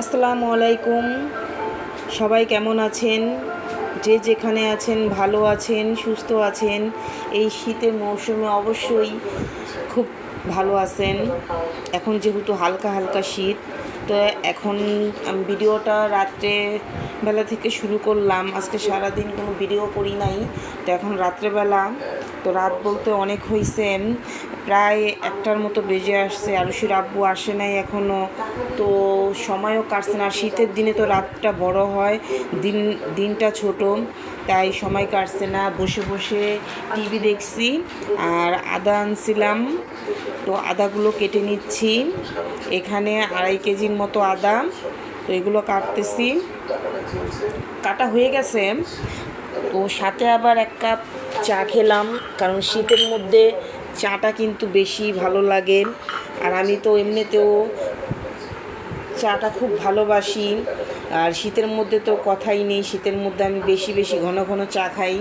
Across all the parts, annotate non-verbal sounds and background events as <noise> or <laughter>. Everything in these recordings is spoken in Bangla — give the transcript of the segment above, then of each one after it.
আসসালামু আলাইকুম। সবাই কেমন আছেন? যে যেখানে আছেন, ভালো আছেন, সুস্থ আছেন, এই শীতের মৌসুমে অবশ্যই খুব ভালো আছেন। এখন যেহেতু হালকা হালকা শীত তো এখন ভিডিওটা রাত্রে বেলা থেকে শুরু করলাম। আজকে সারাদিন কোনো ভিডিও করি নাই। তো এখন রাত্রেবেলা তো রাত বলতে অনেক হয়েছে প্রায় একটার মতো বেজে আসছে। আরুষির আব্বু আসে নাই এখনও তো সময়ও কাটছে না। শীতের দিনে তো রাতটা বড় হয়। দিন, দিনটা ছোট। তাই সময় কাটছে না। বসে বসে টিভি দেখছি। আর আদা আনছিলাম। তো আদাগুলো কেটে নিচ্ছি। এখানে আড়াই কেজির মতো আদা। তো এগুলো কাটতেছি। কাটা হয়ে গেছে। তো সাথে আবার এক কাপ চা খেলাম, কারণ শীতের মধ্যে চাটা কিন্তু বেশি ভালো লাগে। আর আমি তো এমনিতেও চাটা খুব ভালোবাসি। আর শীতের মধ্যে তো কথাই নেই, শীতের মধ্যে আমি বেশি বেশি ঘন ঘন চা খাই।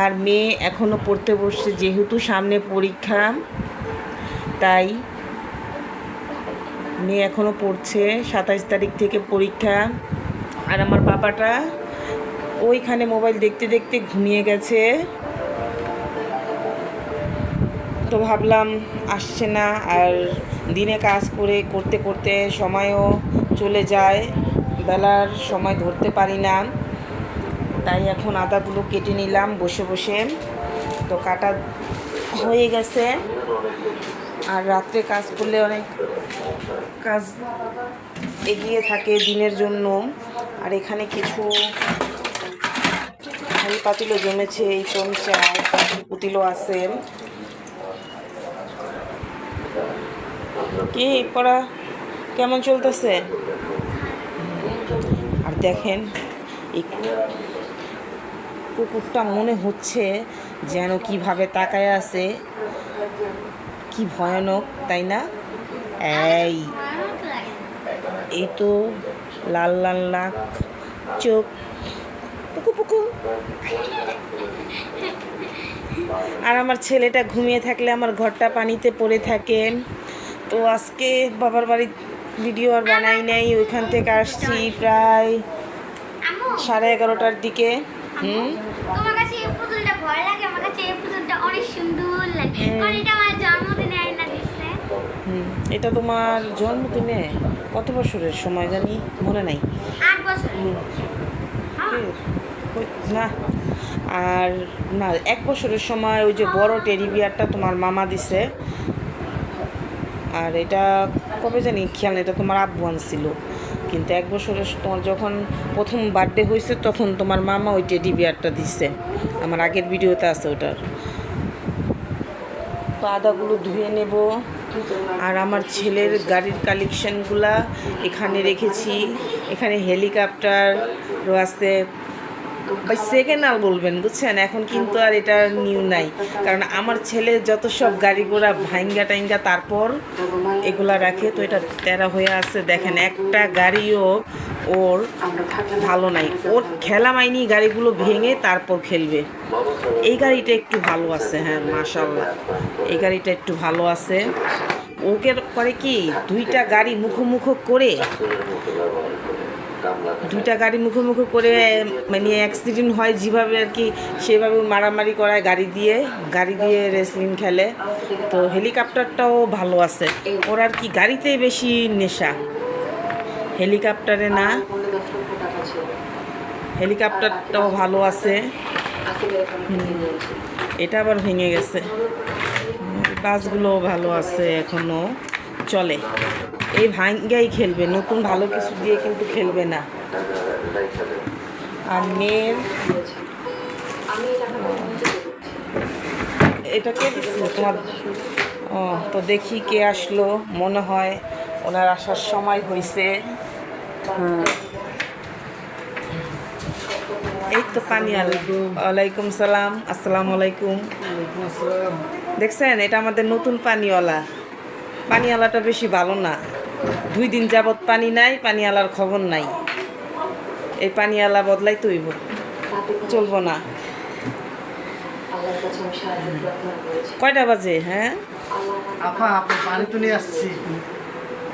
আর মেয়ে এখনও পড়তে বসছে, যেহেতু সামনে পরীক্ষা, তাই মেয়ে এখনও পড়ছে সাতাইশ তারিখ থেকে পরীক্ষা। আর আমার বাবাটা ওইখানে মোবাইল দেখতে দেখতে ঘুমিয়ে গেছে। তো ভাবলাম, আসছে না। আর দিনে কাজ করে, করতে করতে সময়ও চলে যায়। বেলার সময় ধরতে পারি না। তাই এখন আদাগুলো কেটে নিলাম বসে বসে। তো কাটা হয়ে গেছে। আর রাত্রে কাজ করলে অনেক কাজ এগিয়ে থাকে দিনের জন্য। আর এখানে কিছু হাঁড়ি পাতিলও জমেছে, এই চমচা পুতিলও আছে। কি পড়া কেমন চলতেছে? দেখেন, এই কুকুরটা মনে হচ্ছে যেন কীভাবে তাকায় আছে। কি ভয়ানক, তাই না? এই এই তো লাল লাল নাক, চোখ, পুকু পুকু। আর আমার ছেলেটা ঘুমিয়ে থাকলে আমার ঘরটা পানিতে পড়ে থাকে। তো আজকে বাবার বাড়ির ভিডিও আর বানাই নাই ওইখান থেকে আসছি প্রায় সাড়ে এগারোটার দিকে। হুম? এটা তোমার জন্মদিনে কত বছরের সময় জানি মনে নাই। না আর না এক বছরের সময় ওই যে বড় টেডি বিয়ারটা তোমার মামা দিছে। আর এটা কবে জানি খেয়াল নেই, এটা তোমার আব্বু আনছিল। কিন্তু এক বছরের তোমার যখন প্রথম বার্থডে হয়েছে, তখন তোমার মামা ওই টেডি বিয়ারটা দিছে। আমার আগের ভিডিওতে আছে ওটার। তো আদাগুলো ধুয়ে নেব। আর আমার ছেলের গাড়ির কালেকশনগুলা এখানে রেখেছি। এখানে হেলিকপ্টারও আছে। ভাই সেকেন্ড আল বলবেন, বুঝছেন? এখন কিন্তু আর এটা নিউ নাই। কারণ আমার ছেলে যত সব গাড়ি ঘোড়া ভাইঙ্গা টাইঙ্গা তারপর এগুলা রাখে, তো এটা তেরা হয়ে আছে। দেখেন, একটা গাড়িও ওর ভালো নাই। ওর খেলা মাইনি গাড়িগুলো ভেঙে তারপর খেলবে। এই গাড়িটা একটু ভালো আছে হ্যাঁ মাশাল্লাহ এই গাড়িটা একটু ভালো আছে। ওকে করে কি দুইটা গাড়ি মুখোমুখো করে দুইটা গাড়ি মুখোমুখি করে মানে অ্যাক্সিডেন্ট হয় যেভাবে আর কি, সেভাবে মারামারি করায় গাড়ি দিয়ে গাড়ি দিয়ে রেসলিং খেলে। তো হেলিকপ্টারটাও ভালো আছে। ওর আর কি গাড়িতেই বেশি নেশা। হেলিকপ্টারে না। হেলিকপ্টারটাও ভালো আছে। এটা আবার ভেঙে গেছে। বাসগুলোও ভালো আছে এখনও। চলে। এই ভাঙ্গাই খেলবে নতুন ভালো কিছু দিয়ে কিন্তু খেলবে না। আর মেয়ের এটা কে তোমার ও তো দেখি কে আসলো মনে হয় ওনার আসার সময় হয়েছে এই তো পানিয়াল ওয়ালাইকুম সালাম আসসালামু আলাইকুম। দেখছেন এটা আমাদের নতুন পানিওয়ালা। পানিওয়ালাটা বেশি ভালো না। দুই দিন যাবত পানি নাই পানিওয়ালার খবর নাই। এই পানিওয়ালা বদলাই তৈব চলবো না। কয়টা বাজে হ্যাঁ? পানি তো নিয়ে আসছি।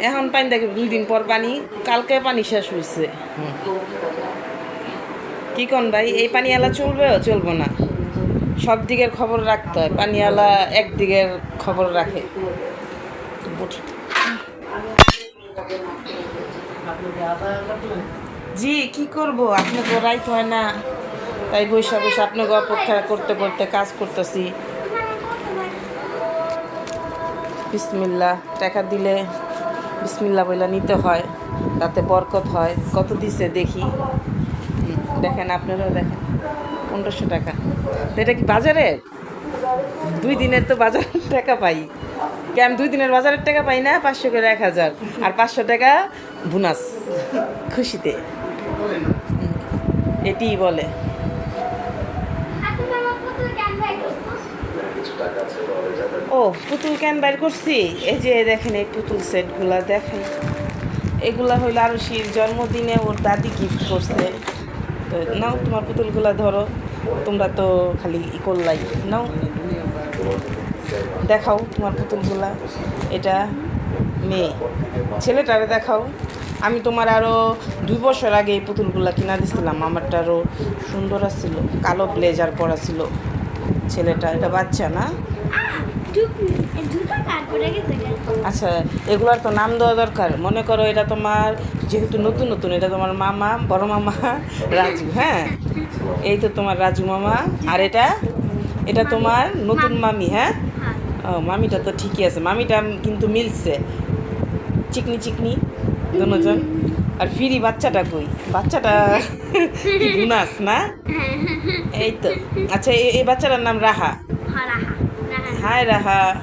এখন পানি দেখে দুই দিন পর পানি কালকে পানি শেষ হয়েছে কি কন ভাই এই পানিওয়ালা চলবে চলবো না। সব দিকের খবর রাখতে হয় পানিওয়ালা একদিকের খবর রাখে। জি, কি করব? আপনাকে রাইট হয় না। তাই বৈশা বৈশা আপনাকে অপেক্ষা করতে করতে কাজ করতেছি। বিসমিল্লা টাকা দিলে বিসমিল্লা বইলা নিতে হয়, তাতে বরকত হয়। কত দিছে দেখি। দেখেন, আপনারাও দেখেন। পনেরোশো টাকা। এটা কি বাজারে দুই দিনের তো বাজার টাকা পাই। কেন দুই দিনের বাজারের টাকা পাই না, পাঁচশো করে এক হাজার। আর পাঁচশো টাকা বোনাস। খুশিতে। এটিই বলে। আর ও, পুতুল ক্যান বাইর করছি। এই যে দেখেন এই পুতুল সেটগুলা, দেখেন। এগুলা হইল আরুষির জন্মদিনে ওর দাদি গিফট করছে। তো নাও তোমার পুতুলগুলা ধরো। তোমরা তো খালি ই করলাই। নাও। দেখাও তোমার পুতুলগুলা। এটা মেয়ে। ছেলেটারে দেখাও। আমি তোমার আরও দুই বছর আগে এই পুতুলগুলা কিনা দিছিলাম। আমারটা আরও সুন্দর আসছিল কালো ব্লেজার পরা ছিল। ছেলেটা, এটা বাচ্চা না? আচ্ছা এগুলার তো নাম দেওয়া দরকার। মনে করো এটা তোমার, যেহেতু নতুন নতুন, এটা তোমার মামা, বড় মামা, রাজু হ্যাঁ? এই তো তোমার রাজু মামা। আর এটা? এটা তোমার নতুন মামি হ্যাঁ? ও মামিটা তো ঠিকই আছে। মামিটা কিন্তু মিলছে। চিকনি চিকনি দুজন। আর ফিরি বাচ্চাটা কই? বাচ্চাটা <laughs> গুনাস না? এই তো। আচ্ছা এই- বাচ্চাটার নাম রাহা। হ্যাঁ রাহা। রাহা। হায় রাহা।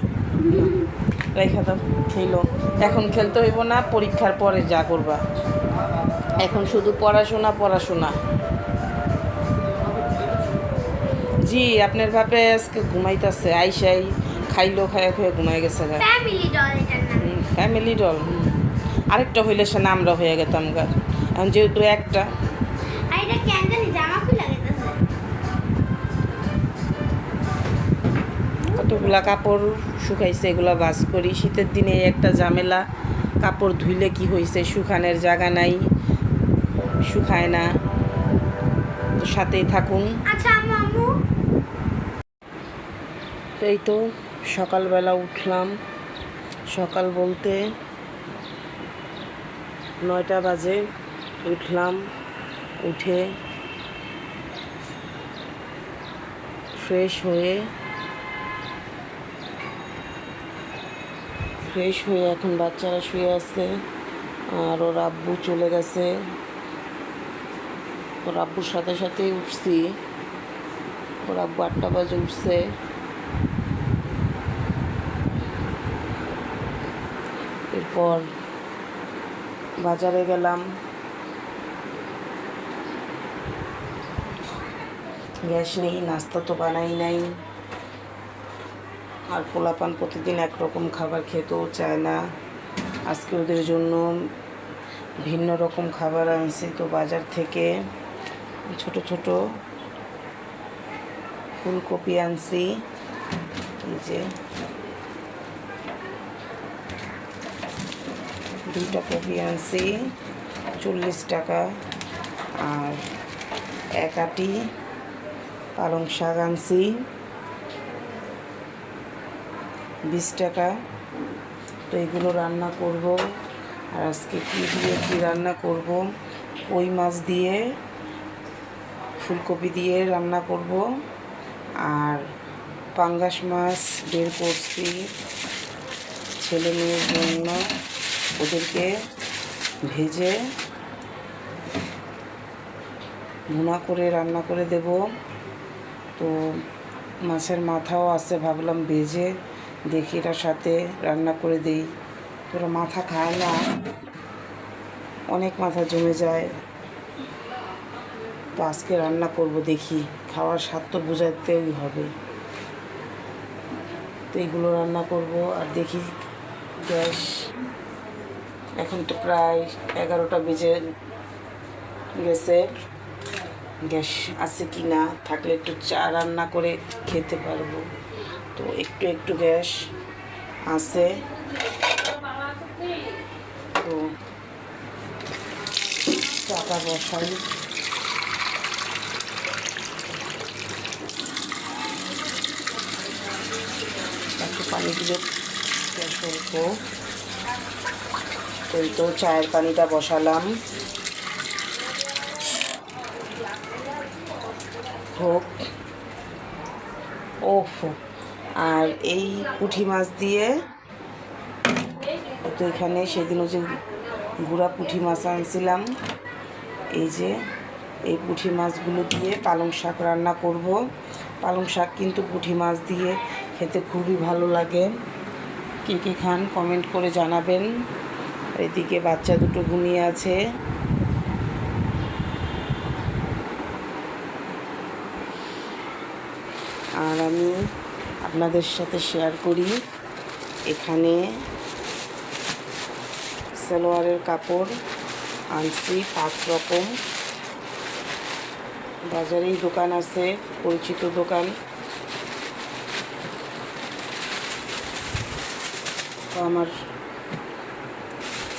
রেখা তো খেলো। এখন খেলতে হইব না পরীক্ষার পরে যা করবা। এখন শুধু পড়াশোনা পড়াশোনা। জি আপনার বাপে আজকে ঘুমাইতেছে আইসাই। খাইলো খাইয়া খেয়ে ঘুমাই গেছে ফ্যামিলি ডল আরেকটা হইলে সে নামরা হয়ে গেতাম গা এখন যেহেতু একটা। কতগুলা কাপড় শুকাইছে এগুলা বাস করি। শীতের দিনে একটা ঝামেলা। কাপড় ধুইলে কি হয়েছে শুকানের জায়গা নাই শুকায় না। সাথেই থাকুন। আচ্ছা এই তো। সকালবেলা উঠলাম। সকাল বলতে নয়টা বাজে উঠলাম, উঠে ফ্রেশ হয়ে ফ্রেশ হয়ে এখন বাচ্চারা শুয়ে আছে আর ওর আব্বু চলে গেছে। ওর আব্বুর সাথে সাথেই উঠছি। ওর আব্বু আটটা বাজে উঠছে। এরপর বাজারে গেলাম। গ্যাস নেই, নাস্তা তো বানাই নাই। আর পোলাপান প্রতিদিন একরকম খাবার খেতেও চায় না। আজকে ওদের জন্য ভিন্ন রকম খাবার আনছি তো বাজার থেকে ছোট ছোট ফুলকপি আনছি। এই যে দুইটা কপি আনছি চল্লিশ টাকা। আর এক আটি পালং শাক আনছি, বিশ টাকা। তো এগুলো রান্না করব। আর আজকে কী দিয়ে কী রান্না করব? কই মাছ দিয়ে ফুলকপি দিয়ে রান্না করব। আর পাঙ্গাস মাছ বের করছি ছেলে মেয়ের জন্য। ওদেরকে ভেজে ভুনা করে, রান্না করে দেব। তো মাছের মাথাও আছে, ভাবলাম ভেজে দেখি এটার সাথে রান্না করে দেই। তোরা মাথা খায় না? অনেক মাথা জমে যায়। তো আজকে রান্না করব দেখি, খাওয়ার স্বাদ তো বোঝাতেই হবে। তো এইগুলো রান্না করব আর দেখি গ্যাস এখন তো প্রায় এগারোটা বেজে গেছে। গ্যাস আছে কি না? থাকলে একটু চা রান্না করে খেতে পারব। তো একটু একটু গ্যাস আছে। তো চাটা বসাই। একটু পানি গ্যাস অল্প। এই তো চায়ের পানিটা বসালাম। হোক। ওফ। আর এই পুঁটি মাছ দিয়ে তো এখানে সেদিনও যে গুঁড়া পুঁটি মাছ আনছিলাম। এই যে এই পুঁটি মাছগুলো দিয়ে পালং শাক রান্না করব। পালং শাক কিন্তু পুঁটি মাছ দিয়ে খেতে খুবই ভালো লাগে। কে কে খান কমেন্ট করে জানাবেন। এদিকে বাচ্চা দুটো ঘুমিয়ে আছে। আর আমি আপনাদের সাথে শেয়ার করি এখানে সালোয়ারের কাপড় আনছি পাঁচ রকম। বাজারেই দোকান আছে, পরিচিত দোকান। তো আমার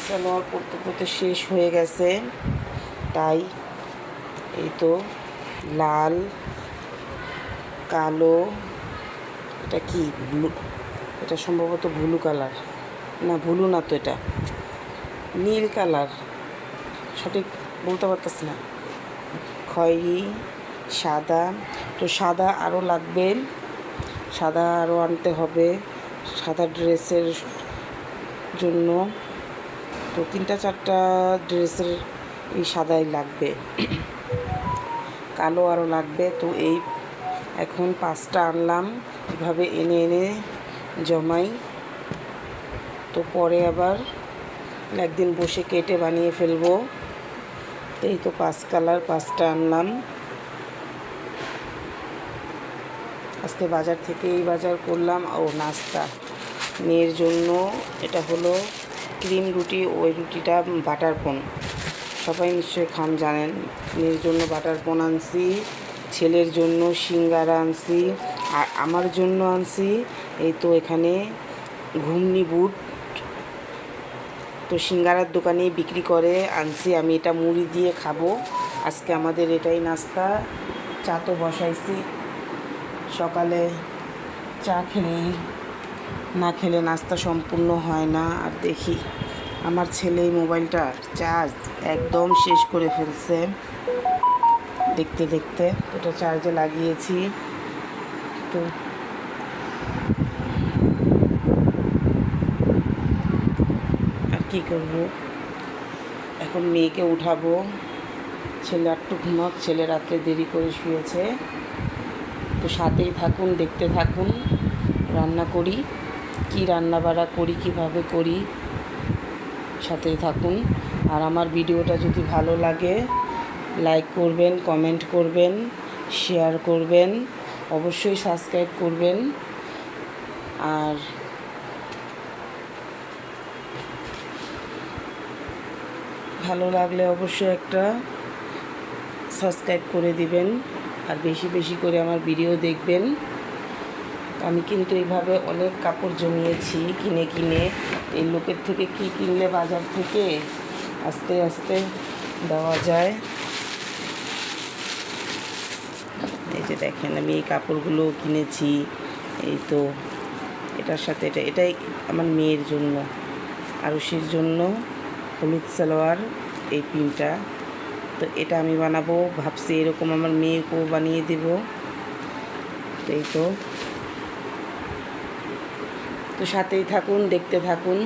সালোয়ার পড়তে পড়তে শেষ হয়ে গেছে। তাই এই তো লাল, কালো, এটা কি? ব্লু, এটা সম্ভবত ব্লু কালার। না ভুলু না তো এটা। নীল কালার। সঠিক বলতে পারতেছি না। খয়েরি, সাদা। তো সাদা আরও লাগবে। সাদা আরও আনতে হবে। সাদা ড্রেসের জন্য। তো তিনটা, চারটা ড্রেসের এই সাদাই লাগবে। কালো আরও লাগবে। তো এই এখন পাঁচটা আনলাম। এভাবে এনে এনে জমাই। তো পরে আবার একদিন বসে কেটে বানিয়ে ফেলব। এই তো পাঁচ কালার, পাঁচটা আনলাম। আজকে বাজার থেকে এই বাজার করলাম। ও নাস্তা। মেয়ের জন্য এটা হলো ক্রিম রুটি, ওই রুটিটা বাটার পন। সবাই নিশ্চয়ই খান, জানেন। মেয়ের জন্য বাটার পন আনছি, ছেলের জন্য সিঙ্গারা আনছি, আর আমার জন্য আনছি, এই তো এখানে ঘুমনি বুট। তো সিঙ্গারার দোকানে বিক্রি করে আনছি, আমি এটা মুড়ি দিয়ে খাব। আজকে আমাদের এটাই নাস্তা। চা তো বসাইছি। সকালে চা খেলেই না খেলে নাস্তা সম্পূর্ণ হয় না। আর দেখি, আমার ছেলে এই মোবাইলটা চার্জ একদম শেষ করে ফেলছে। দেখতে দেখতে এটা চার্জে লাগিয়েছি। তো আর কী করব? এখন মেয়েকে উঠাবো। ছেলে একটু ঘুমাক, ছেলে রাত্রে দেরি করে শুয়েছে। তো সাথেই থাকুন, দেখতে থাকুন, রান্না করি। কি রান্না বাড়া করি, কীভাবে করি, সাথেই থাকুন। আর আমার ভিডিওটা যদি ভালো লাগে লাইক করবেন কমেন্ট করবেন শেয়ার করবেন, অবশ্যই সাবস্ক্রাইব করবেন। আর ভালো লাগলে অবশ্যই একটা সাবস্ক্রাইব করে দিবেন। আর বেশি বেশি করে আমার ভিডিও দেখবেন। আমি কিন্তু এইভাবে অনেক কাপড় জমিয়েছি কিনে কিনে। এই লোকের থেকে কি কিনলে বাজার থেকে? আস্তে আস্তে দেওয়া যায়। এই যে দেখেন, আমি এই কাপড়গুলো কিনেছি। এই তো এটার সাথে এটা, এটাই আমার মেয়ের জন্য। আরুষির জন্য হলুদ সালোয়ার, এই পিনটা তো এটা আমি বানাবো, ভাবছি এরকম আমার মেয়েকেও বানিয়ে দেব। এই তো তো সাথেই থাকুন দেখতে থাকুন।